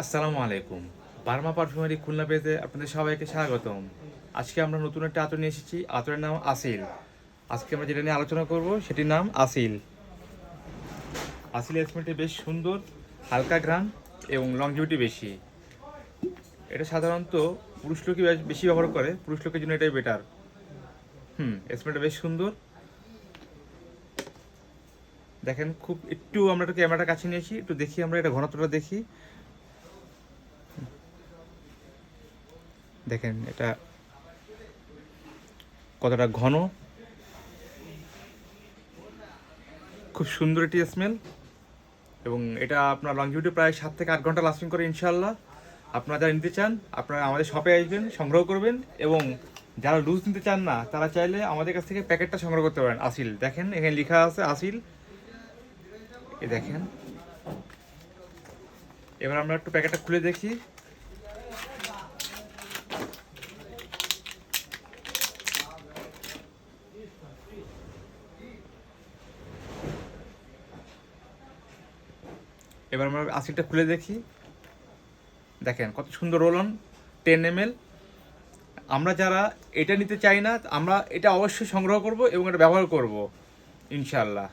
আসসালামু আলাইকুম। Burma perfumery Khulna পেজে আপনাদের সবাইকে স্বাগতম। আজকে আমরা নতুন একটা আতর নিয়ে এসেছি। আতরের নাম আসিল। আজকে আমরা যেটা নিয়ে আলোচনা করব সেটির নাম আসিল। আসিল স্মেলটি বেশ সুন্দর, হালকা গ্রাম এবং লংজিভিটি বেশি। এটা সাধারণত পুরুষ লোকই বেশ- ব্যবহার করে, পুরুষ লোকের জন্য এটাই বেটার হুম স্মেলটা বেশ সুন্দর। দেখেন, খুব একটু আমরা একটু ক্যামেরাটা কাছে নিয়েছি একটু দেখি আমরা এটা ঘনত্বটা দেখি। দেখেন এটা কতটা ঘন। খুব সুন্দর একটি স্মেল এবং এটা আপনার লং লংজিভিটি প্রায় সাত থেকে আট ঘণ্টা লাস্টিং করে ইনশাল্লাহ আপনারা যারা নিতে চান, আপনারা আমাদের শপে আসবেন, সংগ্রহ করবেন এবং যারা লুজ নিতে চান না, তারা চাইলে আমাদের কাছ থেকে প্যাকেটটা সংগ্রহ করতে পারেন। আসিল, দেখেন, এখানে লেখা আছে আসিল। এই দেখেন। এবার আমরা একটু প্যাকেটটা খুলে দেখি। এবার আমরা আসিলটা খুলে দেখি। দেখেন কত সুন্দর রোল অন টেন এম আমরা যারা এটা নিতে চাই না, আমরা এটা অবশ্যই সংগ্রহ করব এবং এটা ব্যবহার করব ইনশাল্লাহ